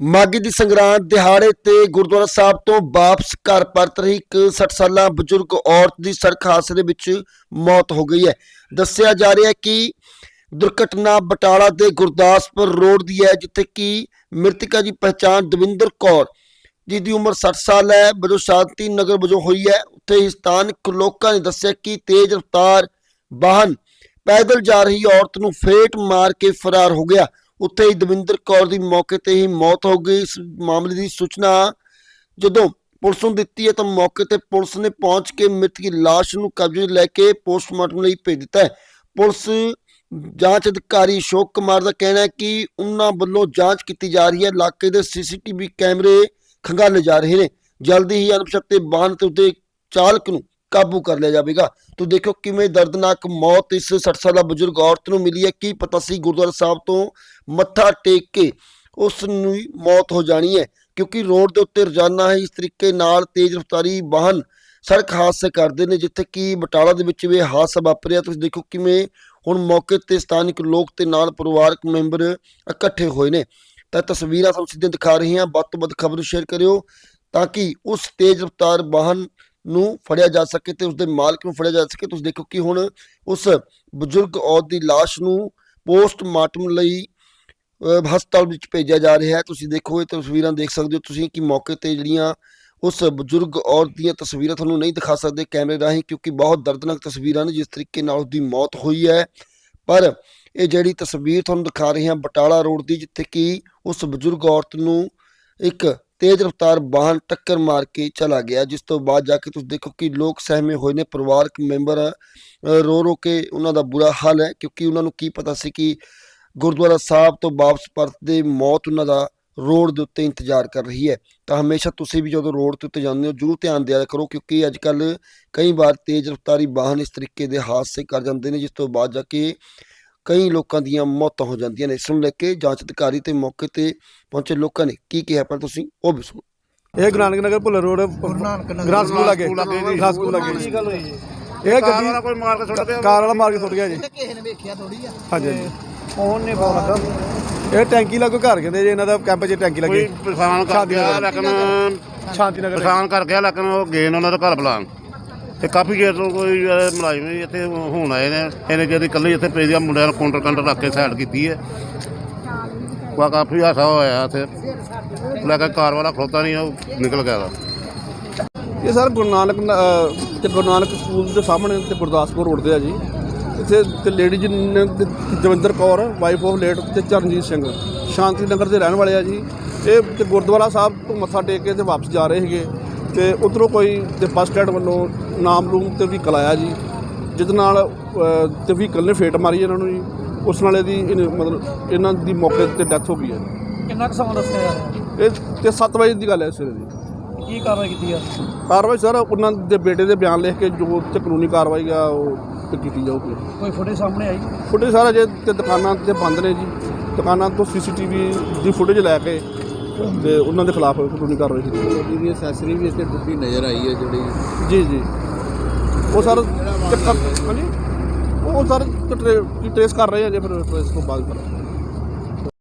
ਮਾਗੀ ਦੀ ਸੰਗਰਾਂਦ ਦਿਹਾੜੇ ਤੇ ਗੁਰਦੁਆਰਾ ਸਾਹਿਬ ਤੋਂ ਵਾਪਸ ਘਰ ਪਰਤ ਰਹੀ ਇੱਕ 60 ਸਾਲਾ ਬਜ਼ੁਰਗ ਔਰਤ ਦੀ ਸੜਕ ਹਾਦਸੇ ਦੇ ਵਿੱਚ ਮੌਤ ਹੋ ਗਈ ਹੈ। ਦੱਸਿਆ ਜਾ ਰਿਹਾ ਹੈ ਕਿ ਦੁਰਘਟਨਾ ਬਟਾਲਾ ਦੇ ਗੁਰਦਾਸਪੁਰ ਰੋਡ ਦੀ ਹੈ, ਜਿੱਥੇ ਕਿ ਮ੍ਰਿਤਕਾ ਦੀ ਪਛਾਣ ਦਵਿੰਦਰ ਕੌਰ, ਜੀ ਦੀ ਉਮਰ 60 ਸਾਲ ਹੈ ਵਜੋਂ ਸ਼ਾਂਤੀ ਨਗਰ ਵਜੋਂ ਹੋਈ ਹੈ। ਉੱਥੇ ਹੀ ਸਥਾਨਕ ਲੋਕਾਂ ਨੇ ਦੱਸਿਆ ਕਿ ਤੇਜ਼ ਰਫ਼ਤਾਰ ਵਾਹਨ ਪੈਦਲ ਜਾ ਰਹੀ ਔਰਤ ਨੂੰ ਫੇਟ ਮਾਰ ਕੇ ਫਰਾਰ ਹੋ ਗਿਆ। ਉੱਥੇ ਹੀ ਦਵਿੰਦਰ ਕੌਰ ਦੀ ਮੌਕੇ ਤੇ ਹੀ ਮੌਤ ਹੋ ਗਈ। ਇਸ ਮਾਮਲੇ ਦੀ ਸੂਚਨਾ ਜਦੋਂ ਪੁਲਿਸ ਨੂੰ ਦਿੱਤੀ ਹੈ ਤਾਂ ਮੌਕੇ ਤੇ ਪੁਲਿਸ ਨੇ ਪਹੁੰਚ ਕੇ ਮ੍ਰਿਤਕ ਦੀ ਲਾਸ਼ ਨੂੰ ਕਬਜ਼ੇ ਲੈ ਕੇ ਪੋਸਟਮਾਰਟਮ ਲਈ ਭੇਜ ਦਿੱਤਾ ਹੈ। ਪੁਲਿਸ ਜਾਂਚ ਅਧਿਕਾਰੀ ਅਸ਼ੋਕ ਕੁਮਾਰ ਦਾ ਕਹਿਣਾ ਹੈ ਕਿ ਉਹਨਾਂ ਵੱਲੋਂ ਜਾਂਚ ਕੀਤੀ ਜਾ ਰਹੀ ਹੈ। ਇਲਾਕੇ ਦੇ ਸੀਸੀਟੀਵੀ ਕੈਮਰੇ ਖੰਗਾਲੇ ਜਾ ਰਹੇ ਨੇ। ਜਲਦੀ ਹੀ ਅਣਪਛਾਤੇ ਵਾਹਨ ਤੇ ਉਤੇ ਚਾਲਕ ਨੂੰ ਕਾਬੂ ਕਰ ਲਿਆ ਜਾਵੇਗਾ। ਤੋ ਦੇਖੋ ਕਿਵੇਂ ਦਰਦਨਾਕ ਮੌਤ ਇਸ 60 ਸਾਲਾ ਬਜ਼ੁਰਗ ਔਰਤ ਨੂੰ ਮਿਲੀ ਹੈ। ਕੀ ਪਤਾ ਸੀ ਗੁਰਦੁਆਰਾ ਸਾਹਿਬ ਤੋਂ ਮੱਥਾ ਟੇਕ ਕੇ ਉਸ ਨੂੰ ਮੌਤ ਹੋ ਜਾਣੀ ਹੈ। ਕਿਉਂਕਿ ਰੋਡ ਦੇ ਉੱਤੇ ਰੋਜ਼ਾਨਾ ਹੀ ਇਸ ਤਰੀਕੇ ਨਾਲ ਤੇਜ਼ ਰਫ਼ਤਾਰੀ ਵਾਹਨ ਸੜਕ ਹਾਦਸੇ ਕਰਦੇ ਨੇ, ਜਿੱਥੇ ਕਿ ਬਟਾਲਾ ਦੇ ਵਿੱਚ ਵੀ ਹਾਦਸਾ ਵਾਪਰਿਆ। ਤੁਸੀਂ ਦੇਖੋ ਕਿਵੇਂ ਹੁਣ ਮੌਕੇ ਤੇ ਸਥਾਨਕ ਲੋਕ ਤੇ ਨਾਲ ਪਰਿਵਾਰਕ ਮੈਂਬਰ ਇਕੱਠੇ ਹੋਏ ਨੇ। ਤਾਂ ਤਸਵੀਰਾਂ ਤੁਹਾਨੂੰ ਸਿੱਧੀਆਂ ਦਿਖਾ ਰਹੇ ਹਾਂ ਵੱਧ ਤੋਂ ਵੱਧ ਖਬਰ ਸ਼ੇਅਰ ਕਰਿਓ ਤਾਂ ਕਿ ਉਸ ਤੇਜ਼ ਰਫ਼ਤਾਰ ਵਾਹਨ ਨੂੰ ਫੜਿਆ ਜਾ ਸਕੇ ਤੇ ਉਸ ਦੇ ਮਾਲਕ ਨੂੰ ਫੜਿਆ ਜਾ ਸਕੇ। ਤੁਸੀਂ ਦੇਖੋ ਕਿ ਹੁਣ ਉਸ ਬਜ਼ੁਰਗ ਔਰਤ ਦੀ ਲਾਸ਼ ਨੂੰ ਪੋਸਟਮਾਰਟਮ ਲਈ ਹਸਪਤਾਲ ਵਿੱਚ ਭੇਜਿਆ ਜਾ ਰਿਹਾ ਹੈ। ਤੁਸੀਂ ਦੇਖੋ ਇਹ ਤਸਵੀਰਾਂ ਦੇਖ ਸਕਦੇ ਹੋ ਤੁਸੀਂ ਕਿ ਮੌਕੇ ਤੇ ਜਿਹੜੀਆਂ ਉਸ ਬਜ਼ੁਰਗ ਔਰਤ ਦੀਆਂ ਤਸਵੀਰਾਂ ਤੁਹਾਨੂੰ ਨਹੀਂ ਦਿਖਾ ਸਕਦੇ ਕੈਮਰੇ ਰਾਹੀਂ ਕਿਉਂਕਿ ਬਹੁਤ ਦਰਦਨਾਕ ਤਸਵੀਰਾਂ ਨੇ ਜਿਸ ਤਰੀਕੇ ਨਾਲ ਉਸ ਦੀ ਮੌਤ ਹੋਈ ਹੈ। ਪਰ ਇਹ ਜਿਹੜੀ ਤਸਵੀਰ ਤੁਹਾਨੂੰ ਦਿਖਾ ਰਹੇ ਹਾਂ ਬਟਾਲਾ ਰੋਡ ਦੀ ਜਿੱਥੇ ਕਿ ਉਸ ਬਜ਼ੁਰਗ ਔਰਤ ਨੂੰ ਇੱਕ ਤੇਜ਼ ਰਫ਼ਤਾਰ ਵਾਹਨ ਟੱਕਰ ਮਾਰ ਕੇ ਚਲਾ ਗਿਆ, ਜਿਸ ਤੋਂ ਬਾਅਦ ਜਾ ਕੇ ਤੁਸੀਂ ਦੇਖੋ ਕਿ ਲੋਕ ਸਹਿਮੇ ਹੋਏ ਨੇ, ਪਰਿਵਾਰਕ ਮੈਂਬਰ ਰੋ ਰੋ ਕੇ ਉਹਨਾਂ ਦਾ ਬੁਰਾ ਹਾਲ ਹੈ, ਕਿਉਂਕਿ ਉਹਨਾਂ ਨੂੰ ਕੀ ਪਤਾ ਸੀ ਕਿ ਗੁਰਦੁਆਰਾ ਸਾਹਿਬ ਤੋਂ ਵਾਪਸ ਪਰਤਦੇ ਮੌਤ ਉਹਨਾਂ ਦਾ ਰੋਡ ਦੇ ਉੱਤੇ ਇੰਤਜ਼ਾਰ ਕਰ ਰਹੀ ਹੈ। ਤਾਂ ਹਮੇਸ਼ਾ ਤੁਸੀਂ ਵੀ ਜਦੋਂ ਰੋਡ ਦੇ ਉੱਤੇ ਜਾਂਦੇ ਹੋ, ਜਰੂਰ ਧਿਆਨ ਦਿਆ ਕਰੋ, ਕਿਉਂਕਿ ਅੱਜ ਕੱਲ ਕਈ ਵਾਰ ਤੇਜ਼ ਰਫ਼ਤਾਰੀ ਵਾਹਨ ਇਸ ਤਰੀਕੇ ਦੇ ਹਾਦਸੇ ਕਰ ਜਾਂਦੇ ਨੇ, ਜਿਸ ਤੋਂ ਬਾਅਦ ਜਾ ਕੇ ਕਈ ਲੋਕਾਂ ਦੀਆਂ ਮੌਤਾਂ ਹੋ ਜਾਂਦੀਆਂ ਨੇ। ਇਸ ਨੂੰ ਲੈ ਕੇ ਜਾਂਚ ਅਧਿਕਾਰੀ ਤੇ ਮੌਕੇ ਤੇ ਪਹੁੰਚੇ ਲੋਕਾਂ ਨੇ ਕੀ ਕਿਹਾ ਪਰ ਤੁਸੀਂ ਉਹ ਵੀ ਸੁਣੋ। ਇਹ Guru Nanak Nagar Bhullar road girls school ਲੱਗੇ ਗ੍ਰਾਸ ਸਕੂਲ ਲੱਗੇ ਜੀ। ਇਹ ਗੱਡੀ ਵਾਲਾ ਕੋਈ ਮਾਰ ਕੇ ਸੁੱਟ ਗਿਆ? ਕਾਰ ਵਾਲਾ ਮਾਰ ਕੇ ਸੁੱਟ ਗਿਆ ਜੀ। ਕਿਸੇ ਨੇ ਵੇਖਿਆ ਥੋੜੀ ਆ? ਹਾਂਜੀ ਹਾਂਜੀ। ਫੋਨ ਨੇ ਫੋਨ ਲੱਗਾ ਇਹ ਟੈਂਕੀ ਲੱਗੋ ਘਰ ਕਹਿੰਦੇ ਜੀ ਇਹਨਾਂ ਦਾ ਕੈਂਪ 'ਚ ਟੈਂਕੀ ਕੋਈ ਲੱਗੀ ਪਛਾਣ ਕਰ ਗਿਆ ਲੇਕਿਨ ਸ਼ਾਂਤੀ ਨਗਰ ਪਛਾਣ ਕਰ ਗਿਆ ਲੇਕਿਨ ਉਹ ਗਏ ਉਹਨਾਂ ਦਾ ਘਰ ਬੁਲਾਉਣ। ਤੇ ਕਾਫੀ ਚਿਰ ਤੋਂ ਕੋਈ ਅਹ, ਮੁਲਾਜ਼ਮ ਵੀ ਇੱਥੇ ਹੁਣ ਆਏ ਨੇ। ਇਹਨੇ ਜਿਹੜੀ ਇਕੱਲੇ ਇੱਥੇ ਪਈ ਦੀਆਂ ਮੁੰਡਿਆਂ ਨੂੰ ਕਾਊਂਟਰ ਕਾਊਂਟਰ ਰੱਖ ਕੇ ਸਾਈਡ ਕੀਤੀ ਹੈ। ਵਾ ਕਾਫੀ ਹਾਸਾ ਹੋਇਆ ਇੱਥੇ। ਲੈ ਕੇ ਕਾਰ ਵਾਲਾ ਖਲੋਤਾ ਨਹੀਂ ਉਹ ਨਿਕਲ ਗਿਆ ਵਾ। ਇਹ ਸਰ ਗੁਰੂ ਨਾਨਕ ਨ- ਅਹ ਤੇ ਗੁਰੂ ਨਾਨਕ ਸਕੂਲ ਦੇ ਸਾਹਮਣੇ ਤੇ ਗੁਰਦਾਸਪੁਰ ਰੋਡ ਤੇ ਆ ਜੀ। ਇੱਥੇ ਤੇ ਲੇਡੀਜ਼ ਨੇ ਤੇ Davinder Kaur wife of late ਤੇ ਚਰਨਜੀਤ ਸਿੰਘ ਸ਼ਾਂਤੀ ਨਗਰ ਦੇ ਰਹਿਣ ਵਾਲੇ ਆ ਜੀ। ਇਹ ਤੇ ਗੁਰਦੁਆਰਾ ਸਾਹਿਬ ਤੋਂ ਮੱਥਾ ਟੇਕ ਕੇ ਤੇ ਵਾਪਸ ਜਾ ਰਹੇ ਸੀਗੇ। ਤੇ ਉਧਰੋਂ ਕੋਈ ਤੇ ਬੱਸ ਸਟੈਂਡ ਵੱਲੋਂ ਨਾਮ ਰੂਮ ਤੇ ਵੀ ਆਇਆ ਜੀ ਜਿਸ ਨਾਲ ਤੇ ਵਹੀਕਲ ਨੇ ਫੇਟ ਮਾਰੀ ਇਹਨਾਂ ਨੂੰ ਜੀ। ਉਸ ਨਾਲ ਇਹਦੀ ਮਤਲਬ ਇਹਨਾਂ ਦੀ ਮੌਕੇ ਤੇ ਡੈਥ ਹੋ ਗਈ ਹੈ। ਕਿੰਨਾ ਕੁ ਸਮਾਂ ਦੱਸਿਆ ਯਾਰ ਇਹ ਤੇ 7 ਵਜੇ ਦੀ ਗੱਲ ਹੈ ਸਵੇਰੇ ਦੀ। ਕੀ ਕਾਰਵਾਈ ਕੀਤੀ ਆ? ਕਾਰਵਾਈ ਸਰ ਉਹਨਾਂ ਦੇ ਬੇਟੇ ਦੇ ਬਿਆਨ ਲਿਖ ਕੇ ਜੋ ਤੇ ਕਾਨੂੰਨੀ ਕਾਰਵਾਈ ਆ ਉਹ ਤੇ ਕੀਤੀ ਜਾਊਗੀ। ਕੋਈ ਫੁਟੇਜ ਸਾਹਮਣੇ ਆਈ? ਫੁਟੇਜ ਸਾਰਾ ਜੇ ਤੇ ਦੁਕਾਨਾਂ ਤੇ ਬੰਦ ਨੇ ਜੀ। ਦੁਕਾਨਾਂ ਤੋਂ ਸੀਸੀਟੀਵੀ ਦੀ ਫੁਟੇਜ ਲੈ ਕੇ ਤੇ ਉਹਨਾਂ ਦੇ ਖਿਲਾਫ ਕਾਨੂੰਨੀ ਕਾਰਵਾਈ ਕੀਤੀ ਜਾਊਗੀ। ਇਹਦੀ ਅਸੈਸਰੀ ਵੀ ਇੱਥੇ ਟੁੱਟੀ ਨਜ਼ਰ ਆਈ ਹੈ ਜਿਹੜੀ। ਜੀ ਜੀ। ਉਹ ਸਰ ਚੱਕਰ ਹਾਂਜੀ? ਉਹ ਸਰ ਟ੍ਰੇਸ ਕਰ ਰਹੇ ਆ ਜੇ ਫਿਰ ਇਸ ਤੋਂ ਬਾਅਦ ਕਰਾਂਗੇ